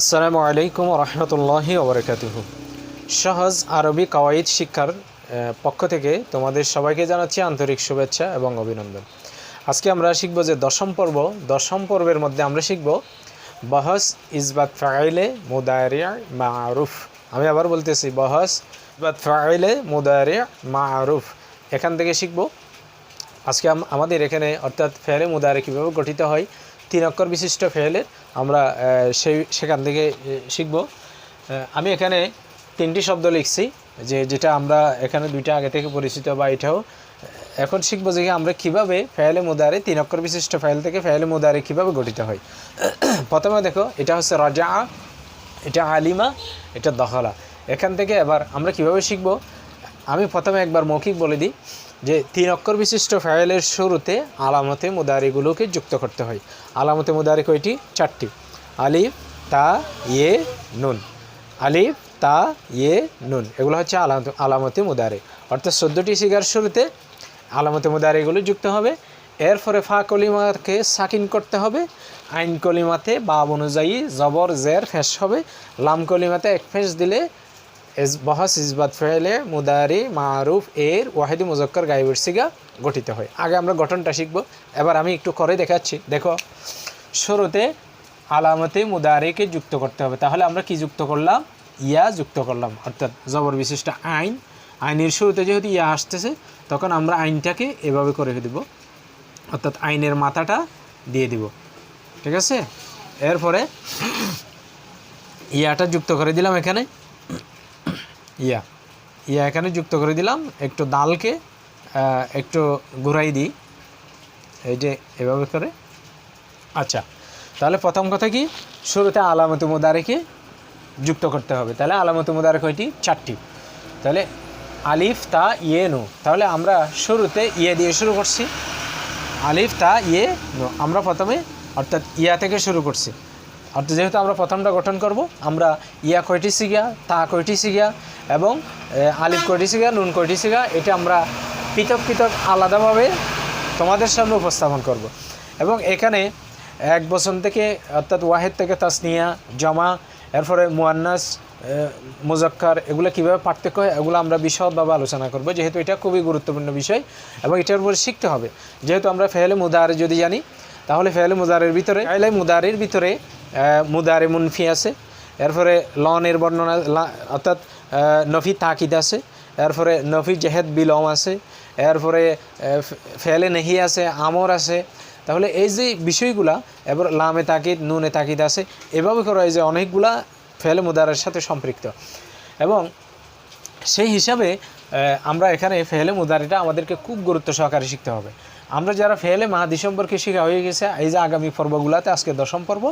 আসসালামু আলাইকুম রহমতুল্লাহি ওবরাকাতুহু সহজ আরবি কাওয়াইদ শিক্ষার পক্ষ থেকে তোমাদের সবাইকে জানাচ্ছি আন্তরিক শুভেচ্ছা এবং অভিনন্দন। আজকে আমরা শিখব যে দশম পর্ব। দশম পর্বের মধ্যে আমরা শিখব, বহস ইসবাত ফাইলে মুদারিয়া মারুফ। আমি আবার বলতেছি, বহস ইসবাত ফাইলে মুদারিয়া মারুফ। এখান থেকে শিখব। আজকে আমাদের এখানে অর্থাৎ ফেলে মুদারে কীভাবে গঠিত হয় তিন অক্ষর বিশিষ্ট ফেলের আমরা সেই, সেখান থেকে শিখব। আমি এখানে তিনটি শব্দ লিখছি, যে, যেটা আমরা এখানে দুইটা আগে থেকে পরিচিত বা এটাও এখন শিখব যে আমরা কীভাবে ফেলে মুদারে তিন অক্ষর বিশিষ্ট ফেল থেকে ফেলে মুদারে কীভাবে গঠিত হয়। প্রথমে দেখো, এটা হচ্ছে রাজা, এটা আলিমা, এটা দখলা। এখান থেকে এবার আমরা কীভাবে শিখব? আমি প্রথমে একবার মৌখিক বলে দিই। যে তিন অক্ষর বিশিষ্ট ফাইলের শুরুতে আলামতে মুদারিগুলোকে যুক্ত করতে হয়। আলামতে মুদারি কয়টি? চারটি। আলিফ, তা ইয়ে নুন। আলিফ, তা ইয়ে নুন। এগুলো হচ্ছে আলামত, আলামতে মুদারে। অর্থাৎ চোদ্দোটি শিকার শুরুতে আলামতে মুদারিগুলো যুক্ত হবে। এরপরে ফা কলিমাকে সাকিন করতে হবে। আইন কলিমাতে বাব অনুযায়ী জবর, জের, ফেস হবে। লাম কলিমাতে এক ফেস দিলে বহস ইসবাত ফেলে মুদারি, মারুফ, এর, ওয়াহিদি, মুজক্কর, গাইবের, সিগা গঠিত হয়। আগে আমরা গঠনটা শিখব। এবার আমি একটু করে দেখাচ্ছি। দেখো, শুরুতে আলামতে মুদারিকে যুক্ত করতে হবে। তাহলে আমরা কি যুক্ত করলাম? ইয়া যুক্ত করলাম। অর্থাৎ জবর বিশিষ্ট আইন। আইনের শুরুতে যেহেতু ইয়া আসতেছে, তখন আমরা আইনটাকে এভাবে করে দেব। অর্থাৎ আইনের মাথাটা দিয়ে দিব। ঠিক আছে? এরপরে ইয়াটা যুক্ত করে দিলাম এখানে। ইয়া ইয়া এখানে যুক্ত করে দিলাম। একটু ডালকে একটু ঘুরাই দিই। এই যে এভাবে করে। আচ্ছা তাহলে প্রথম কথা কি? শুরুতে আলামত মুদারেকে যুক্ত করতে হবে। তাহলে আলামত মুদারে কয়টি চারটি। তাহলে আলিফ, তা ইয়ে নো। তাহলে আমরা শুরুতে ইয়ে দিয়ে শুরু করছি। আলিফ, তা ইয়ে নো। আমরা প্রথমে অর্থাৎ ইয়া থেকে শুরু করছি। অর্থাৎ যেহেতু আমরা প্রথমটা গঠন করব, আমরা ইয়া কয়টি সিগা তা কয়টি সিগা এবং আলিফ কয়টি সিগা নুন কয়টি সিগা এটা আমরা পৃথক পৃথক আলাদাভাবে তোমাদের সামনে উপস্থাপন করব। এবং এখানে এক বছর থেকে, অর্থাৎ ওয়াহেদ থেকে তাসনিয়া, জমা, এরপরে মুয়ান্নাস মুজাক্কার, এগুলো কীভাবে পার্থক্য হয়, এগুলো আমরা বিশদভাবে আলোচনা করব, যেহেতু এটা খুবই গুরুত্বপূর্ণ বিষয় এবং এটার উপরে শিখতে হবে। যেহেতু আমরা ফেলে মুদারে যদি জানি, তাহলে ফেলে মুদারের ভিতরে, ফেলে মুদারের ভিতরে মুদারে মুনফি আছে। এরপরে লনের বর্ণনা অর্থাৎ নফি তাকিদ আছে। এরপরে নফি জেহেদ বিলম আছে। এরপরে ফেলে নেহি আছে, আমর আছে। তাহলে এই যে বিষয়গুলা, এবার লামে তাকিদ, নুনে তাকিদ আছে, এভাবে করে যে অনেকগুলা ফেলে মুদারের সাথে সম্পৃক্ত। এবং সেই হিসাবে আমরা এখানে ফেলে মুদারিটা আমাদেরকে খুব গুরুত্ব সহকারে শিখতে হবে। আমরা যারা ফেলে মাহাদি সম্পর্কে শেখা হয়ে গেছে, এই যে আগামী পর্বগুলোতে, আজকে দশম পর্ব,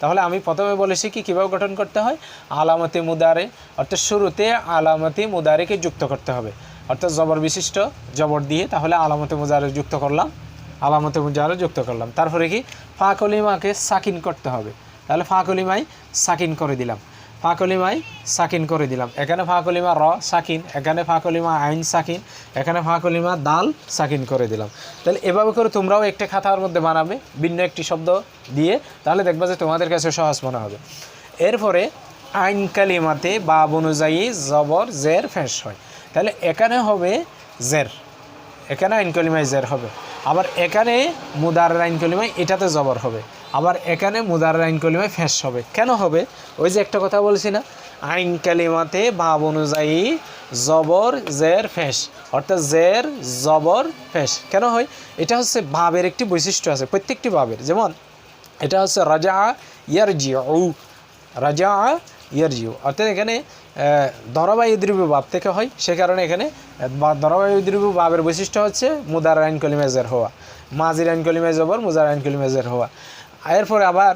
তাহলে আমি প্রথমে বলেছি কি, কীভাবে গঠন করতে হয়? আলামতি মুদারে, অর্থাৎ শুরুতে আলামতি মুদারেকে যুক্ত করতে হবে। অর্থাৎ জবর বিশিষ্ট জবর দিয়ে তাহলে আলামতে মুদারে যুক্ত করলাম, আলামতে মুজারে যুক্ত করলাম। তারপরে কি ফা কলিমাকে সাকিন করতে হবে। তাহলে ফা কলিমাই সাকিন করে দিলাম। ফা কলিমায় সাকিন করে দিলাম। এখানে ফা কলিমা র সাকিন, এখানে ফা কলিমা আইন সাকিন, এখানে ফা কলিমা দাল সাকিন করে দিলাম। তাহলে এভাবে করে তোমরাও একটা খাতার মধ্যে বানাবে, ভিন্ন একটি শব্দ দিয়ে, তাহলে দেখবা যে তোমাদের কাছে সহজ মনে হবে। এরপরে আইন কালিমাতে বাব অনুযায়ী জবর, জের, ফেঁস হয়। তাহলে এখানে হবে জের। এখানে আইন কলিমায় জের হবে। আবার এখানে মুদার আইন কলিমায় এটাতে জবর হবে। আবার এখানে মুদার আইন কলিমায় ফেঁস হবে। কেন হবে? ওই যে একটা কথা বলছি না? আইন কালিমাতে ভাব অনুযায়ী জবর, জের ফেঁস অর্থাৎ জের, জবর ফেঁস কেন হয়? এটা হচ্ছে ভাবের একটি বৈশিষ্ট্য আছে, প্রত্যেকটি ভাবের। যেমন, এটা হচ্ছে রাজা ইয়ার জিউ রাজা ইয়ার জিউ অর্থাৎ এখানে দরাবায়ু দ্রব্য ভাব থেকে হয়। সে কারণে এখানে দরাবায়ু দ্রব্য ভাবের বৈশিষ্ট্য হচ্ছে মুদার আইন কলিমেজের হওয়া। মাজির আইন কলিমেজ জবর, মুজার আইন কলিমেজের হওয়া। এরপরে আবার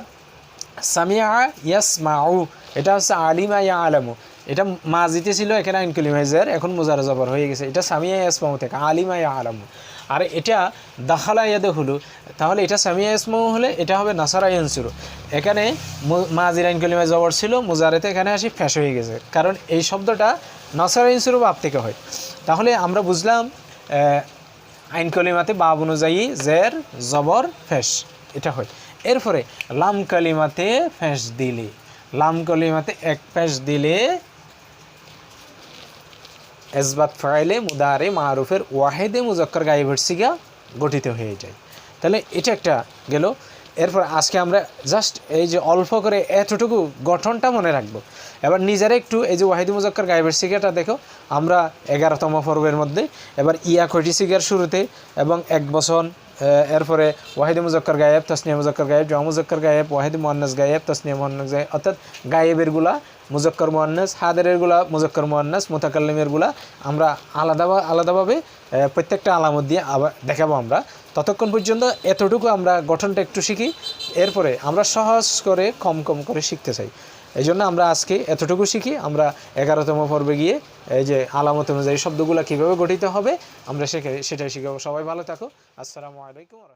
সামিয়া ইয়াস মাউ এটা হচ্ছে আলিমা ইয়া আলামু এটা মাজিতে ছিল এখানে আইন কলিমাইজের এখন মুজার জবর হয়ে গেছে। এটা সামিয়া ইয়াসমাউ থেকে আলিমা ইয়া আলামু আর এটা দাখালা ইয়াদে হলু তাহলে এটা সামিয়া ইসমাউ হলে এটা হবে নাসারা ইয়ানসুরু। এখানে মু- মাজির আইন জবর ছিল মুজারেতে এখানে আসি ফ্যাশ হয়ে গেছে। কারণ এই শব্দটা নাসারা ইয়ানসুরু বাপ থেকে হয়। তাহলে আমরা বুঝলাম আহ, আইন কলিমাতে বাব অনুযায়ী জের জবর ফেস এটা হয়। এরপরে লাম কালিমাতে ফেস দিলে, লাম কলিমাতে এক পেশ দিলে এসবাত ফাইলে মুদারে মারুফের ওয়াহেদে মুজক্কর গাইবের সিগা গঠিত হয়ে যায়। তাহলে এটা একটা গেল। এরপর আজকে আমরা জাস্ট এই যে অল্প করে এতটুকু গঠনটা মনে রাখব। এবার নিজেরা একটু এই যে ওয়াহিদি মুজক্কর গাইবের সিগাটা দেখো। আমরা এগারোতম পর্বের মধ্যে এবার ইয়া কয়টি সিগার শুরুতে এবং এক বছর এরপরে ওয়াহিদ মুজক্কর গায়েব, তসনিয়া মুজক্কর গায়েব জমা মুজক্কর গায়েব, ওয়াহিদ মোহান্নাস গায়েব, তসনিয়া মোহান্নাস গায়েব, অর্থাৎ গায়েবেরগুলা মুজক্কর মোহান্নাস হাদেরেরগুলা মুজক্কর মোহান্নাস মুতাকাল্লিমেরগুলা আমরা আলাদা আলাদাভাবে প্রত্যেকটা আলামত দিয়ে আবার দেখাবো আমরা। ততক্ষণ পর্যন্ত এতটুকু আমরা গঠনটা একটু শিখি, এরপরে আমরা সহজ করে, কম কম করে শিখতে চাই। এই জন্য আমরা আজকে এতটুকু শিখি, আমরা এগারোতম পর্বে গিয়ে, এই যে আলামত অনুযায়ী শব্দগুলো কীভাবে গঠিত হবে, আমরা সেটাই শিখাবো। সবাই ভালো থাকো। আসসালামু আলাইকুম।